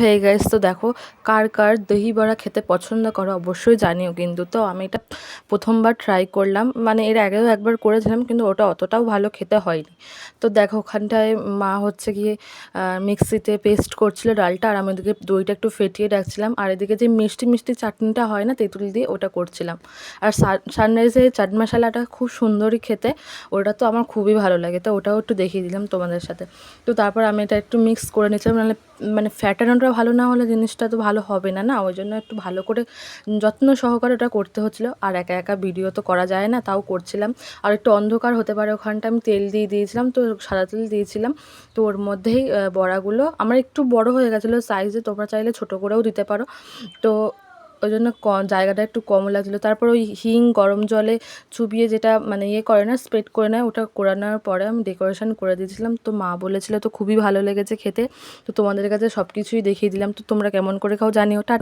হয়ে গেছে। তো দেখো, কার কার দহি বড়া খেতে পছন্দ করো অবশ্যই জানিও কিন্তু। তো আমি এটা প্রথমবার ট্রাই করলাম। মানে এর আগেও একবার করেছিলাম কিন্তু ওটা অতটাও ভালো খেতে হয়নি। তো দেখো, ওখানটায় মা হচ্ছে গিয়ে মিক্সিতে পেস্ট করছিল ডালটা আর আমি ওদিকে দইটা একটু ফেটিয়ে রাখছিলাম। আর এদিকে যে মিষ্টি মিষ্টি চাটনিটা হয় না, তেঁতুল দিয়ে ওটা করছিলাম। আর সানরাইজের চাট মশলাটা খুব সুন্দরই খেতে। ওটা তো আমার খুবই ভালো লাগে। তো ওটাও একটু দেখিয়ে দিলাম তোমাদের সাথে। তো তারপর আমি এটা একটু মিক্স করে নিয়েছিলাম নাহলে মানে ফ্যাটানোটা ভালো না হলে জিনিসটা তো ভালো হবে না না? ওই জন্য একটু ভালো করে যত্ন সহকারে ওটা করতে হচ্ছিল। আর একা একা ভিডিও তো করা যায় না, তাও করছিলাম। আর একটু অন্ধকার হতে পারে, ওখানটা আমি তেল দিয়ে দিয়েছিলাম, তো সাদা তেল দিয়েছিলাম। তো ওর মধ্যেই বড়াগুলো, আমার একটু বড় হয়ে গেছিল সাইজে তোমরা চাইলে ছোট করেও দিতে পারো। তো ওই জন্য জায়গাটা একটু কম লাগছিল। তারপর ওই হিং গরম জলে চুবিয়ে যেটা মানে ইয়ে করে না, স্প্রেড করে নেয় ওটা করানোর পরে আমি ডেকোরেশন করে দিয়েছিলাম। তো মা বলেছিল, তো খুবই ভালো লেগেছে খেতে। তো তোমাদের কাছে সব কিছুই দেখিয়ে দিলাম। তো তোমরা কেমন করে খাও জানিও। টা